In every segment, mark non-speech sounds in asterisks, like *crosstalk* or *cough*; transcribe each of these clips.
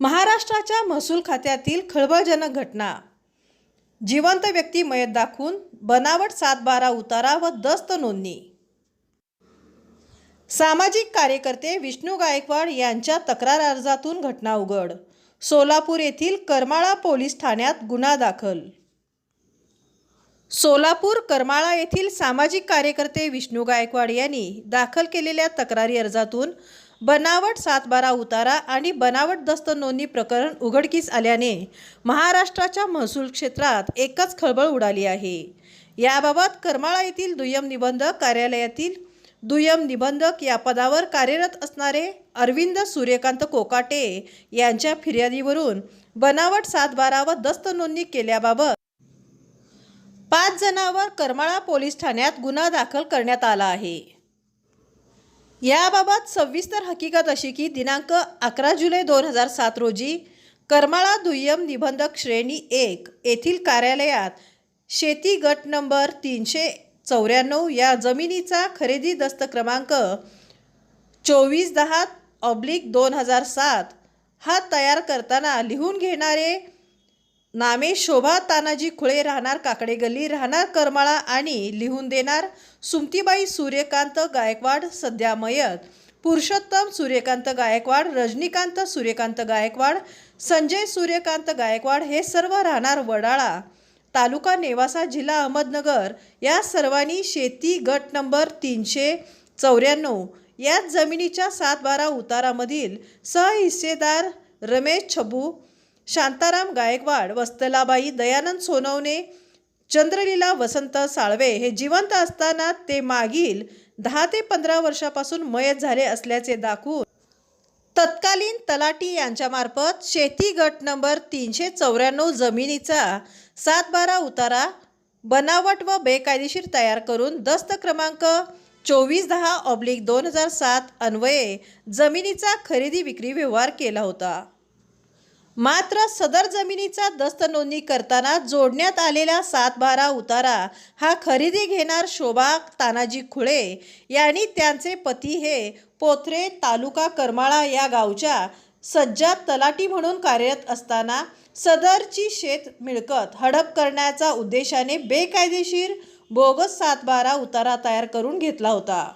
महाराष्ट्राच्या महसूल खात्यातील खळबळजनक घटना. जिवंत व्यक्ती मयत दाखवून बनावट सात बारा उतारा व दस्त नोंदणी. सामाजिक कार्यकर्ते विष्णू गायकवाड यांच्या तक्रार अर्जातून घटना उघड. सोलापूर येथील करमाळा पोलीस ठाण्यात गुन्हा दाखल. सोलापूर करमाळा येथील सामाजिक कार्यकर्ते विष्णू गायकवाड यांनी दाखल केलेल्या तक्रारी अर्जातून बनावट सातबारा उतारा आणि बनावट दस्त नोंदणी प्रकरण उघडकीस आल्याने महाराष्ट्राच्या महसूल क्षेत्रात एकच खळबळ उडाली आहे. याबाबत करमाळा येथील दुय्यम निबंधक कार्यालयातील दुय्यम निबंधक या पदावर कार्यरत असणारे अरविंद सूर्यकांत कोकाटे यांच्या फिर्यादीवरून बनावट सातबारा व दस्त नोंदणी केल्याबाबत पाच जणांवर करमाळा पोलीस ठाण्यात गुन्हा दाखल करण्यात आला आहे. याबाबत सविस्तर हकीकत अशी की दिनांक अकरा जुलै दोन हजार सात रोजी करमाळा दुय्यम निबंधक श्रेणी एक येथील कार्यालयात शेती गट नंबर तीनशे चौऱ्याण्णव या जमिनीचा खरेदी दस्त क्रमांक चोवीस दहा ऑब्लिक दोन हजार सात हा तयार करताना लिहून घेणारे नामे शोभा तानाजी खुळे राहणार काकडे गल्ली राहणार करमाळा आणि लिहून देणार सुमतीबाई सूर्यकांत गायकवाड सध्या मयत. पुरुषोत्तम सूर्यकांत गायकवाड रजनीकांत सूर्यकांत गायकवाड संजय सूर्यकांत गायकवाड हे सर्व राहणार वडाळा. तालुका नेवासा जिल्हा अहमदनगर या सर्वांनी शेती गट नंबर तीनशे चौऱ्याण्णव. याच जमिनीच्या सात बारा उतारामधील सहहिस्सेदार रमेश छबू शांताराम गायकवाड वस्तलाबाई दयानंद सोनवणे चंद्रलीला वसंत साळवे हे जिवंत असताना ते मागील दहा ते पंधरा वर्षापासून मयत झाले असल्याचे दाखवून तत्कालीन तलाटी यांच्यामार्फत शेती गट नंबर तीनशे चौऱ्याण्णव जमिनीचा सात बारा उतारा बनावट व बेकायदेशीर तयार करून दस्त क्रमांक चोवीस दहा ऑब्लिक दोन हजार सात अन्वये जमिनीचा खरेदी विक्री व्यवहार केला होता. मात्र सदर जमिनीचा दस्त नोंदणी करताना जोडण्यात आलेला सातबारा उतारा हा खरेदी घेणार शोभा तानाजी खुळे यांनी त्यांचे पती हे पोथरे तालुका करमाळा या गावच्या सज्जात तलाटी म्हणून कार्यरत असताना सदरची शेत मिळकत हडप करण्याचा उद्देशाने बेकायदेशीर बोगस सातबारा उतारा तयार करून घेतला होता.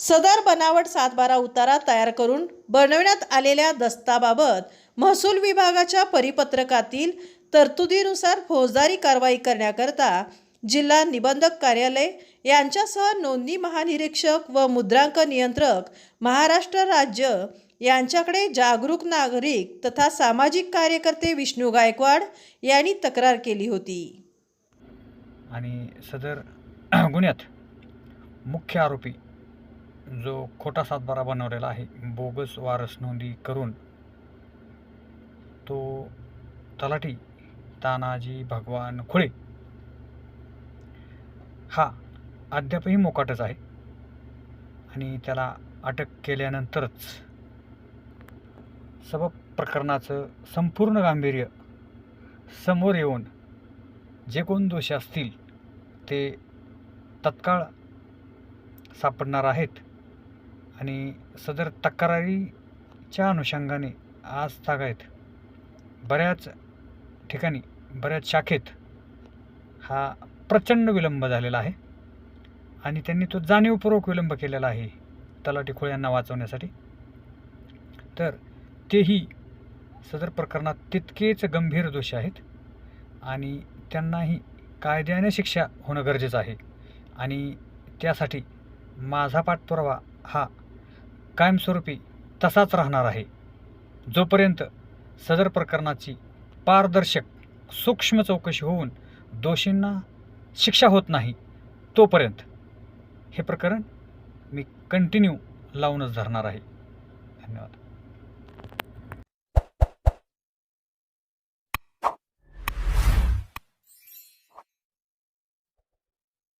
सदर बनावट सातबारा उतारा तयार करून बनवण्यात आलेल्या दस्ताबाबत महसूल विभागाच्या परिपत्रकातील तरतुदीनुसार फौजदारी कारवाई करण्याकरता जिल्हा निबंधक कार्यालय यांच्यासह नोंदणी महानिरीक्षक व मुद्रांक नियंत्रक महाराष्ट्र राज्य यांच्याकडे जागरूक नागरिक तथा सामाजिक कार्यकर्ते विष्णू गायकवाड यांनी तक्रार केली होती. आणि सदर *clears throat* गुन्ह्यात मुख्य आरोपी जो खोटा सातबारा बनवलेला आहे बोगस वारस नोंदी करून तो तलाठी तानाजी भगवान खुळे. हा अद्यापही मोकाटच आहे आणि त्याला अटक केल्यानंतरच सब प्रकरणाचं संपूर्ण गांभीर्य समोर येऊन जे कोण दोषी असतील ते तत्काळ सापडणार आहेत. आणि सदर तक्रारीच्या अनुषंगाने आज तागायत बऱ्याच ठिकाणी बऱ्याच शाखेत हा प्रचंड विलंब झालेला आहे आणि त्यांनी तो जाणीवपूर्वक विलंब केलेला आहे तलाठी खोळ यांना वाचवण्यासाठी. तर तेही सदर प्रकरणात तितकेच गंभीर दोषी आहेत आणि त्यांनाही कायद्याने शिक्षा होणं गरजेचं आहे आणि त्यासाठी माझा पाठपुरावा हा कायमस्वरूपी तसाच राहणार आहे. जोपर्यंत सदर प्रकरणाची पारदर्शक सूक्ष्म चौकशी होऊन दोषींना शिक्षा होत नाही तोपर्यंत हे प्रकरण मी कंटिन्यू लावूनच धरणार आहे. धन्यवाद.